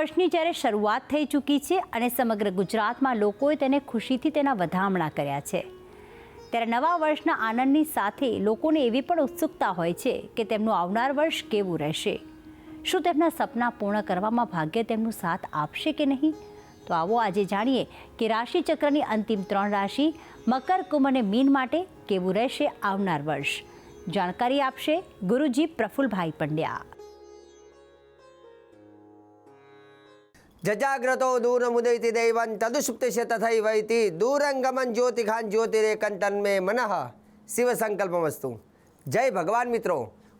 વર્ષની જ્યારે શરૂઆત થઈ ચૂકી છે અને સમગ્ર ગુજરાતમાં લોકોએ તેને ખુશીથી તેના વધામણા કર્યા છે. ત્યારે નવા વર્ષના આનંદની સાથે લોકોને એવી પણ ઉત્સુકતા હોય છે કે તેમનું આવનાર વર્ષ કેવું રહેશે. શું તેમના સપના પૂર્ણ કરવામાં ભાગ્ય તેમનું સાથ આપશે કે નહીં? તો આવો આજે જાણીએ કે રાશિચક્રની અંતિમ ત્રણ રાશિ મકર, કુંભ અને મીન માટે કેવું રહેશે આવનાર વર્ષ. જાણકારી આપશે ગુરુજી પ્રફુલભાઈ પંડ્યા. જજાગ્રતો દૂરમુદયતિ દૈવં તદુષુપ્તિશ તથૈવૈતિ દૂરંગમન જ્યોતિખાન જ્યોતિરેકંતન મે મનઃ શિવ સંકલ્પમસ્તુ જય ભગવાન મિત્રો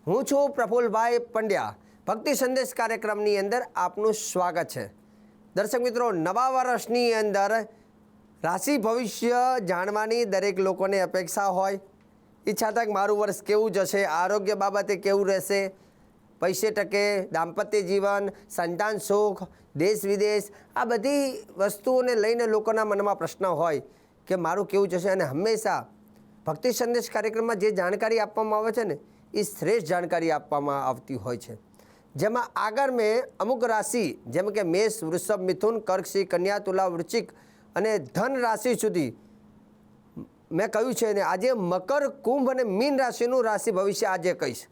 હું છું પ્રફુલભાઈ પંડ્યા ભક્તિ સંદેશ કાર્યક્રમની અંદર આપનું સ્વાગત છે દર્શક મિત્રો નવા વર્ષની અંદર રાશિ ભવિષ્ય જાણવાની દરેક લોકોને અપેક્ષા હોય ઈચ્છા થાય કે મારું વર્ષ કેવું જશે આરોગ્ય બાબતે કેવું રહેશે પૈસે ટકે, દાંપત્ય જીવન, સંતાન સુખ, દેશ વિદેશ, આ બધી વસ્તુઓને લઈને લોકોના મનમાં પ્રશ્ન હોય કે મારું કેવું જશે અને હંમેશા ભક્તિ સંદેશ કાર્યક્રમમાં જે જાણકારી આપવામાં આવે છે ને, એ શ્રેષ્ઠ જાણકારી આપવામાં આવતી હોય છે. જેમાં આગળ મેં અમુક રાશિ, જેમ કે મેષ, વૃષભ, મિથુન કર્કશી કન્યા, તુલા, વૃશ્ચિક અને ધન રાશિ સુધી મેં કહ્યું છે ને, આજે મકર, કુંભ અને મીન રાશિનું રાશિ ભવિષ્ય આજે કહીશ.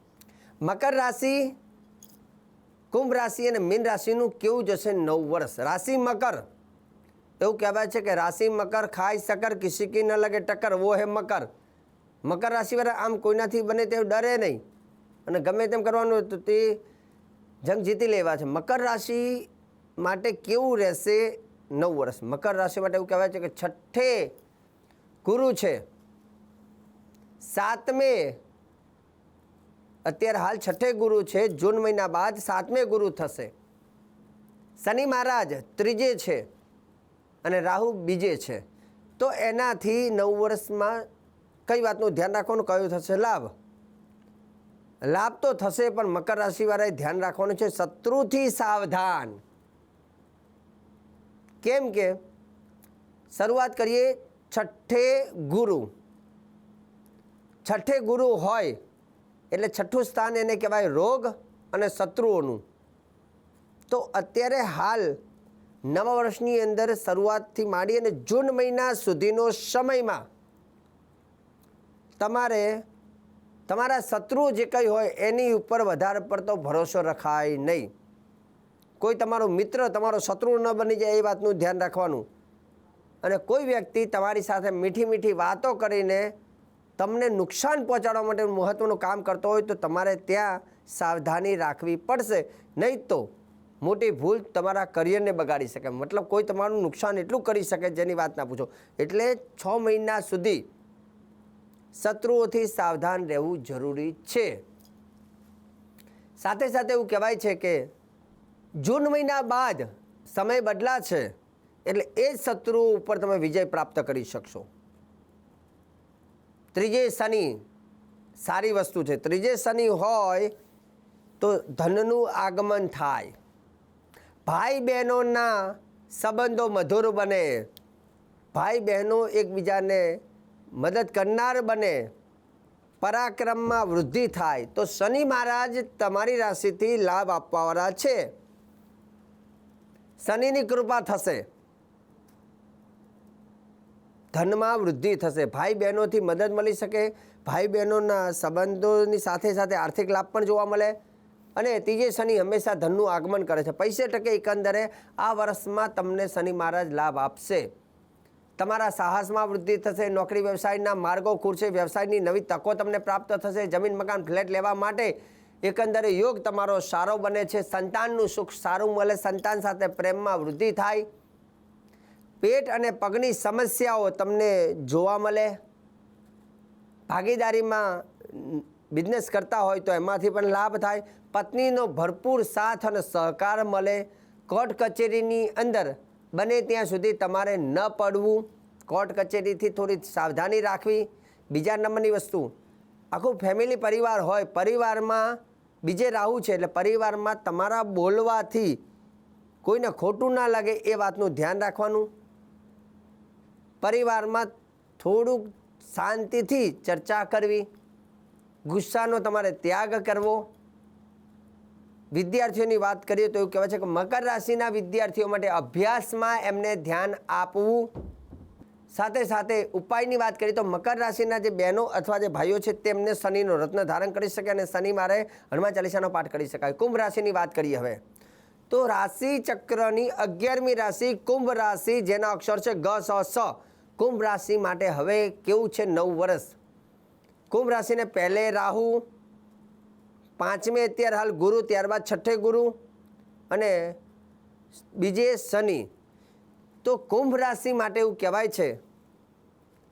મકર રાશિ, કુંભ રાશિ અને મીન રાશિનું કેવું જશે નવ વર્ષ? રાશિ મકર. એવું કહેવાય છે કે રાશિ મકર ખાય સકર કિસી કી ન લગે, ટક્કર વો હે મકર. મકર રાશિવાળા આમ કોઈનાથી બને તેવું ડરે નહીં. અને ગમે તેમ કરવાનું તો તે જંગ જીતી લેવા છે. મકર રાશિ માટે કેવું રહેશે નવ વર્ષ? મકર રાશિ માટે એવું કહેવાય છે કે છઠ્ઠે ગુરુ છે. સાતમે અત્યારે હાલ છઠ્ઠે ગુરુ છે, જૂન મહિના બાદ સાતમે ગુરુ થશે. શનિ મહારાજ ત્રીજે છે અને રાહુ બીજે છે. તો એનાથી નવ વર્ષમાં કઈ વાતનું ધ્યાન રાખવાનું? કયું થશે? લાભ. લાભ તો થશે, પણ મકર રાશિવાળાએ ધ્યાન રાખવાનું છે શત્રુથી સાવધાન. કેમ કે શરૂઆત કરીએ છઠ્ઠે ગુરુ. છઠ્ઠે ગુરુ હોય એટલે છઠ્ઠું સ્થાન એને કહેવાય રોગ અને શત્રુઓનું. તો અત્યારે હાલ નવા વર્ષની અંદર શરૂઆતથી માંડી અને જૂન મહિના સુધીનો સમયમાં તમારે તમારા શત્રુઓ જે કંઈ હોય એની ઉપર વધારે પડતો ભરોસો રખાય નહીં. કોઈ તમારો મિત્ર, તમારો શત્રુ ન બની જાય એ વાતનું ધ્યાન રાખવાનું. અને કોઈ વ્યક્તિ તમારી સાથે મીઠી મીઠી વાતો કરીને તમને નુકસાન પહોંચાડવા માટે મહત્ત્વનું કામ કરતો હોય તો તમારે ત્યાં સાવધાની રાખવી પડશે. નહીં તો મોટી ભૂલ તમારા કરિયરને બગાડી શકે. મતલબ કોઈ તમારું નુકસાન એટલું કરી શકે જેની વાત ના પૂછો. એટલે છ મહિના સુધી શત્રુઓથી સાવધાન રહેવું જરૂરી છે. સાથે સાથે એવું કહેવાય છે કે જૂન મહિના બાદ સમય બદલા છે એટલે એ જ શત્રુઓ ઉપર તમે વિજય પ્રાપ્ત કરી શકશો. ત્રીજે શનિ સારી વસ્તુ છે. ત્રીજે શનિ હોય તો ધનનું આગમન થાય. ભાઈ બહેનોના સંબંધો મધુર બને. ભાઈ બહેનો એકબીજાને મદદ કરનાર બને. પરાક્રમમાં વૃદ્ધિ થાય. તો શનિ મહારાજ તમારી રાશિથી લાભ આપવાવાળા છે. શનિની કૃપા થશે. ધનમાં વૃદ્ધિ થશે. ભાઈ બહેનોથી મદદ મળી શકે. ભાઈ બહેનોના સંબંધોની સાથે સાથે આર્થિક લાભ પણ જોવા મળે. અને ત્રીજે શનિ હંમેશા ધનનું આગમન કરે છે. પૈસે ટકે એકંદરે આ વર્ષમાં તમને શનિ મહારાજ લાભ આપશે. તમારા સાહસમાં વૃદ્ધિ થશે. નોકરી વ્યવસાયના માર્ગો ખુરશે વ્યવસાયની નવી તકો તમને પ્રાપ્ત થશે. જમીન મકાન ફ્લેટ લેવા માટે એકંદરે યોગ તમારો સારો બને છે. સંતાનનું સુખ સારું મળે. સંતાન સાથે પ્રેમમાં વૃદ્ધિ થાય. પેટ અને પગની સમસ્યાઓ તમને જોવા મળે. ભાગીદારીમાં બિઝનેસ કરતા હોય તો એમાંથી પણ લાભ થાય. પત્નીનો ભરપૂર સાથ અને સહકાર મળે. કોર્ટ કચેરીની અંદર બને ત્યાં સુધી તમારે ન પડવું. કોર્ટ કચેરીથી થોડી સાવધાની રાખવી. બીજા નંબરની વસ્તુ, આખું ફેમિલી પરિવાર હોય, પરિવારમાં બીજે રાહુ છે એટલે પરિવારમાં તમારા બોલવાથી કોઈને ખોટું ના લાગે એ વાતનું ધ્યાન રાખવાનું. પરિવારમાં થોડુંક શાંતિથી ચર્ચા કરવી, ગુસ્સાનો તમારે ત્યાગ કરવો. વિદ્યાર્થીઓની વાત કરીએ તો એવું કહેવાય છે કે મકર રાશિના વિદ્યાર્થીઓ માટે અભ્યાસમાં એમને ધ્યાન આપવું. સાથે સાથે ઉપાયની વાત કરીએ તો મકર રાશિના જે બહેનો અથવા જે ભાઈઓ છે તેમને શનિનો રત્ન ધારણ કરી શકે અને શનિ મારે હનુમાન ચાલીસાનો પાઠ કરી શકાય. કુંભ રાશિની વાત કરીએ હવે. તો રાશિ ચક્રની અગિયારમી રાશિ કુંભ રાશિ, જેના અક્ષર છે ગ, સ સ. કુંભ રાશિ માટે હવે કેવું છે નવ વર્ષ? કુંભ રાશિને પહેલે રાહુ, પાંચમે અત્યારે હાલ ગુરુ, ત્યારબાદ છઠ્ઠે ગુરુ અને બીજે શનિ. તો કુંભ રાશિ માટે એવું કહેવાય છે,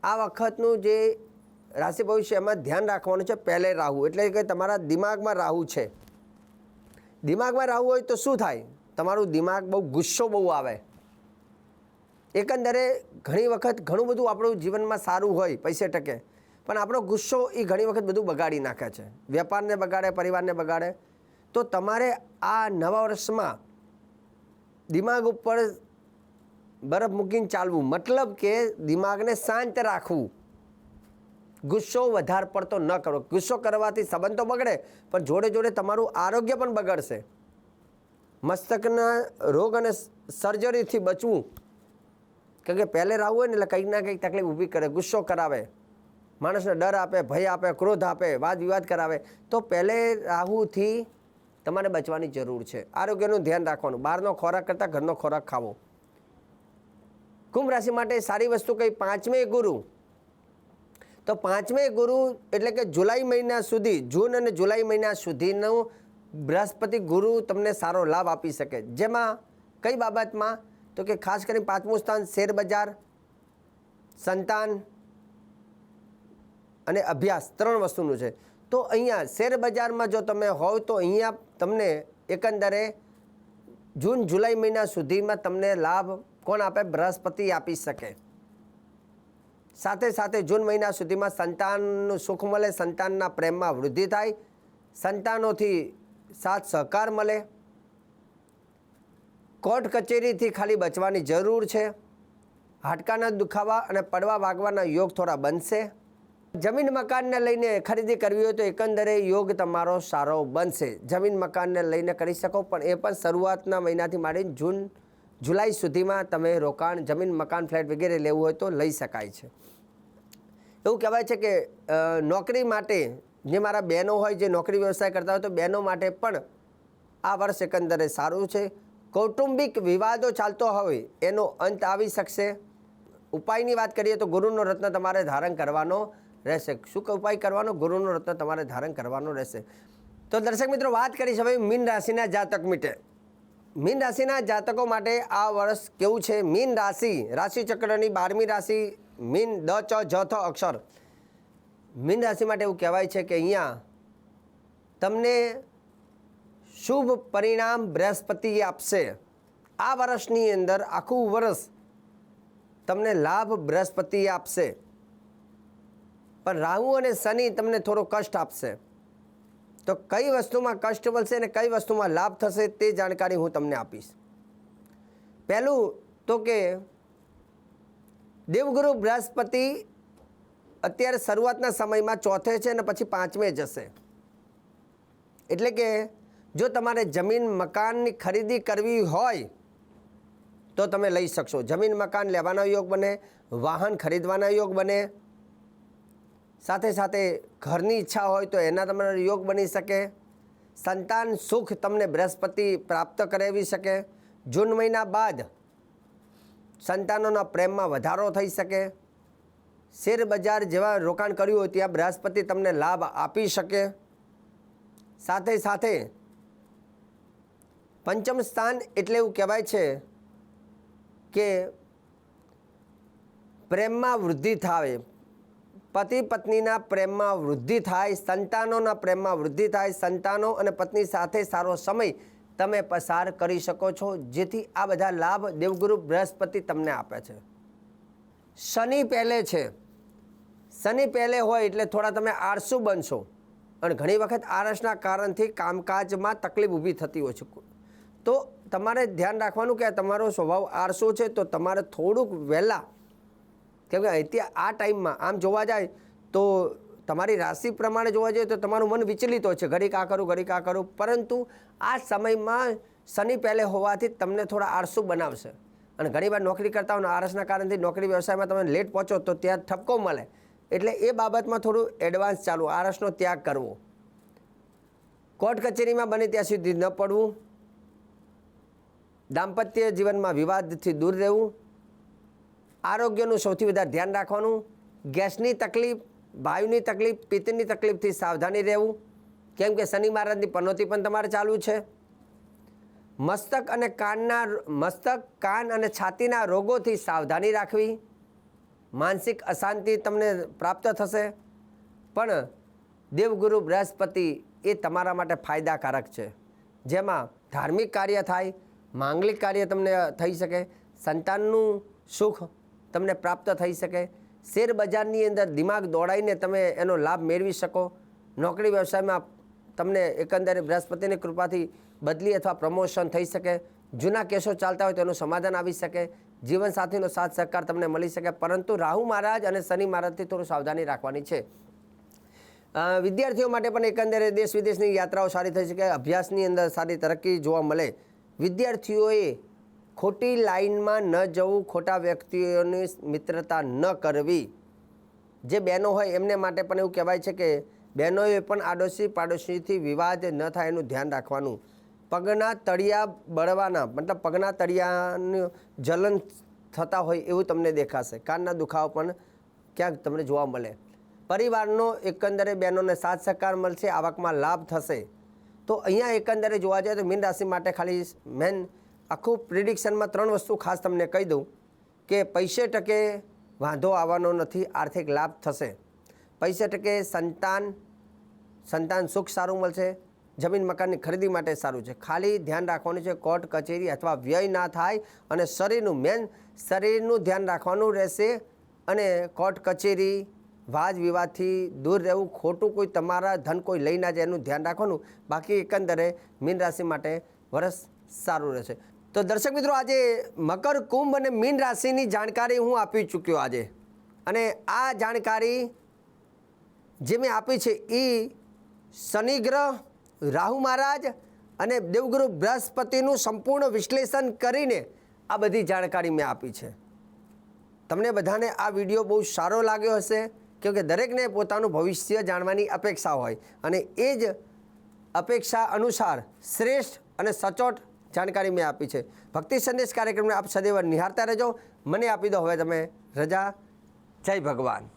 આ વખતનું જે રાશિ ભવિષ્ય એમાં ધ્યાન રાખવાનું છે પહેલે રાહુ. એટલે કે તમારા દિમાગમાં રાહુ છે. દિમાગમાં રાહુ હોય તો શું થાય? તમારું દિમાગ બહુ ગુસ્સો બહુ આવે. એકંદરે ઘણી વખત ઘણું બધું આપણું જીવનમાં સારું હોય, પૈસે ટકે. પણ આપણો ગુસ્સો એ ઘણી વખત બધું બગાડી નાખે છે. વેપારને બગાડે, પરિવારને બગાડે. તો તમારે આ નવા વર્ષમાં દિમાગ ઉપર બરફ મૂકીને ચાલવું, મતલબ કે દિમાગને શાંત રાખવું. ગુસ્સો વધારે પડતો ન કરો. ગુસ્સો કરવાથી સંબંધ તો બગડે, પણ જોડે જોડે તમારું આરોગ્ય પણ બગડશે. મસ્તકના રોગ અને સર્જરીથી બચવું કારણ કે પહેલે રાહુ હોય ને એટલે કંઈક ના કંઈક તકલીફ ઊભી કરે, ગુસ્સો કરાવે. માણસને ડર આપે, ભય આપે, ક્રોધ આપે વાદ વિવાદ કરાવે. તો પહેલે રાહુથી તમારે બચવાની જરૂર છે. આરોગ્યનું ધ્યાન રાખવાનું. બહારનો ખોરાક કરતાં ઘરનો ખોરાક ખાવો. કુંભ રાશિ માટે સારી વસ્તુ કઈ? પાંચમે ગુરુ. તો પાંચમે ગુરુ એટલે કે જુલાઈ મહિના સુધી, જૂન અને જુલાઈ મહિના સુધીનું બૃહસ્પતિ ગુરુ તમને સારો લાભ આપી શકે. જેમાં કઈ બાબતમાં? તો કે ખાસ કરીને પાંચમું સ્થાન શેર બજાર સંતાન અને અભ્યાસ ત્રણ વસ્તુનું છે. તો અહીંયા શેર બજારમાં જો તમે હોવ તો અહીંયા તમને એકંદરે જૂન, જુલાઈ મહિના સુધીમાં તમને લાભ કોણ આપે? બૃહસ્પતિ આપી શકે. સાથે સાથે જૂન મહિના સુધીમાં સંતાનનું સુખ મળે, સંતાનના પ્રેમમાં વૃદ્ધિ થાય, સંતાનોથી સાથ સહકાર મળે કોર્ટ કચેરીથી ખાલી બચવાની જરૂર છે? હાડકાના દુખાવા અને પડવા વાગવાના યોગ થોડા બનશે? જમીન મકાનને લઈને ખરીદી કરવી હોય તો એકંદરે યોગ તમારો સારો બનશે. જમીન મકાનને લઈને કરી શકો, પણ એ પણ શરૂઆતના મહિનાથી માંડીને જૂન, જુલાઈ સુધીમાં તમે રોકાણ, જમીન, મકાન, ફ્લેટ વગેરે લેવું હોય તો લઈ શકાય છે. એવું કહેવાય છે કે નોકરી માટે જે મારા બહેનો હોય, જે નોકરી વ્યવસાય કરતા હોય તો બહેનો માટે પણ આ વર્ષ એકંદરે સારું છે. કૌટુંબિક વિવાદો ચાલતો હોય, એનો અંત આવી શકશે? ઉપાયની વાત કરીએ તો ગુરુનો રત્ન તમારે ધારણ કરવાનો રહેશે. શું ઉપાય કરવાનો? ગુરુનો રત્ન તમારે ધારણ કરવાનો રહેશે. તો દર્શક મિત્રો, વાત કરીશ હવે મીન રાશિના જાતક મીટે. મીન રાશિના જાતકો માટે આ વર્ષ કેવું છે? મીન રાશિ, રાશિચક્રની બારમી રાશિ, મીન દ, ચ, જ, થ અક્ષર. મીન રાશિ માટે એવું કહેવાય છે કે અહીંયા તમને શુભ પરિણામ બૃહસ્પતિ આપશે. આ વર્ષની અંદર આખું વર્ષ તમને લાભ બૃહસ્પતિ આપશે. પણ રાહુ અને શનિ તમને થોડો કષ્ટ આપશે. તો કઈ વસ્તુમાં કષ્ટ મળશે અને કઈ વસ્તુમાં લાભ થશે તે જાણકારી હું તમને આપીશ. પહેલું તો કે દેવગુરુ બૃહસ્પતિ અત્યારે શરૂઆતના સમયમાં ચોથે છે અને પછી પાંચમે જશે. એટલે કે જો તમારે જમીન, મકાનની ખરીદી કરવી હોય, તો તમે લઈ શકશો. જમીન, મકાન લેવાનો યોગ બને, વાહન ખરીદવાના યોગ બને. સાથે સાથે ઘરની ઈચ્છા હોય તો એના તમારો યોગ બની શકે. સંતાન સુખ તમને બૃહસ્પતિ પ્રાપ્ત કરાવી શકે. જૂન મહિના બાદ સંતાનોના પ્રેમમાં વધારો થઈ શકે. શેર બજાર જેવા રોકાણ કર્યું હોય ત્યાં બૃહસ્પતિ તમને લાભ આપી શકે. સાથે સાથે પંચમ સ્થાન એટલે એવું કહેવાય છે કે પ્રેમમાં વૃદ્ધિ થાય. પતિ પત્નીના પ્રેમમાં વૃદ્ધિ થાય, સંતાનોના પ્રેમમાં વૃદ્ધિ થાય, સંતાનો અને પત્ની સાથે સારો સમય તમે પસાર કરી શકો છો, જેથી આ બધા લાભ દેવગુરુ બૃહસ્પતિ તમને આપે છે. શનિ પહેલે છે. શનિ પહેલે હોય એટલે થોડા તમે આળસુ બનશો. અને ઘણી વખત આળસના કારણથી કામકાજમાં તકલીફ ઊભી થતી હોય છે. તો તમારે ધ્યાન રાખવાનું કે તમારો સ્વભાવ આરસો છે, તો તમારે થોડુંક વહેલા, કેમ કે અત્યારે આ ટાઈમમાં આમ જોવા જાય, તો તમારી રાશિ પ્રમાણે જોવા જઈએ તો તમારું મન વિચલિત હોય છે, ઘડીક આ કરું, ઘડીક આ કરું, પરંતુ આ સમયમાં શનિ પહેલે હોવાથી તમને થોડા આળસુ બનાવશે. અને ઘણીવાર નોકરી કરતા હોય આળસના કારણથી નોકરી વ્યવસાયમાં તમે લેટ પહોંચો તો ત્યાં ઠપકો મળે. એટલે એ બાબતમાં થોડું એડવાન્સ ચાલવું આળસનો ત્યાગ કરવો. કોર્ટ કચેરીમાં બને ત્યાં સુધી ન પડવું. દાંપત્ય જીવનમાં વિવાદથી દૂર રહેવું, આરોગ્યનું સૌથી વધારે ધ્યાન રાખવાનું, ગેસની તકલીફ, વાયુની તકલીફ પિત્તની તકલીફથી સાવધાની રહેવું, કેમ કે શનિ મહારાજની પનોતી પણ તમારે ચાલુ છે. મસ્તક અને કાનના મસ્તક, કાન અને છાતીના રોગોથી સાવધાની રાખવી, માનસિક અશાંતિ તમને પ્રાપ્ત થશે, પણ દેવગુરુ બૃહસ્પતિ એ તમારા માટે ફાયદાકારક છે. જેમાં ધાર્મિક કાર્ય થાય માંગલિક કાર્ય તમને થઈ શકે, સંતાનનું સુખ તમને પ્રાપ્ત થઈ શકે, શેર બજારની અંદર દિમાગ દોડાઈને તમે એનો લાભ મેળવી શકો, નોકરી વ્યવસાયમાં તમને એકંદરે બૃહસ્પતિની કૃપાથી બદલી અથવા પ્રમોશન થઈ શકે, જૂના કેસો ચાલતા હોય તેનું સમાધાન આવી શકે, જીવનસાથીનો સાથ સહકાર તમને મળી શકે, પરંતુ રાહુ મહારાજ અને શનિ મહારાજથી થોડું સાવધાની રાખવાની છે. વિદ્યાર્થીઓ માટે પણ એકંદરે દેશ વિદેશની યાત્રાઓ સારી થઈ શકે, અભ્યાસની અંદર સારી તરક્કી જોવા મળે વિદ્યાર્થીઓએ ખોટી લાઈનમાં ન જવું, ખોટા વ્યક્તિઓની મિત્રતા ન કરવી. જે બહેનો હોય એમને માટે પણ એવું કહેવાય છે કે બહેનોએ પણ આડોશી પાડોશીથી વિવાદ ન થાય એનું ધ્યાન રાખવાનું. પગના તળિયા બળવાના, મતલબ પગના તળિયાનું જલન થતા હોય એવું તમને દેખાશે. કાનના દુખાવો પણ ક્યાંક તમને જોવા મળે. પરિવારનો એકંદરે બહેનોને સાથ સહકાર મળશે, આવકમાં લાભ થશે. તો અહીંયા એકંદરે જોવા જાય તો મીન રાશિ માટે ખાલી મેન આખું પ્રિડિક્શનમાં ત્રણ વસ્તુ ખાસ તમને કહી દઉં કે પૈસે ટકે વાંધો આવવાનો નથી, આર્થિક લાભ થશે. પૈસે ટકે સંતાન સંતાન સુખ સારું મળશે. જમીન મકાનની ખરીદી માટે સારું છે. ખાલી ધ્યાન રાખવાનું છે કોર્ટ, કચેરી અથવા વ્યય ના થાય અને શરીરનું, મેન શરીરનું ધ્યાન રાખવાનું રહેશે અને કોર્ટ, કચેરી વાદ વિવાદથી દૂર રહેવું ખોટું કોઈ તમારા ધન કોઈ લઈ ના જાય એનું ધ્યાન રાખવાનું. બાકી એકંદરે મીન રાશિ માટે વરસ સારું રહેશે. તો દર્શક મિત્રો, આજે મકર કુંભ અને મીન રાશિની જાણકારી હું આપી ચૂક્યો આજે. અને આ જાણકારી જે મેં આપી છે એ શનિગ્રહ રાહુ મહારાજ અને દેવગુરુ બૃહસ્પતિનું સંપૂર્ણ વિશ્લેષણ કરીને આ બધી જાણકારી મેં આપી છે. તમને બધાને આ વીડિયો બહુ સારો લાગ્યો હશે. કેમકે દરેકને પોતાનું ભવિષ્ય જાણવાની અપેક્ષા હોય અને એ જ અપેક્ષા અનુસાર શ્રેષ્ઠ અને સચોટ જાણકારી મેં આપી છે. ભક્તિ સંદેશ કાર્યક્રમને આપ સદૈવ નિહાળતા રહેજો. મને આપી દો હવે તમે રજા. જય ભગવાન.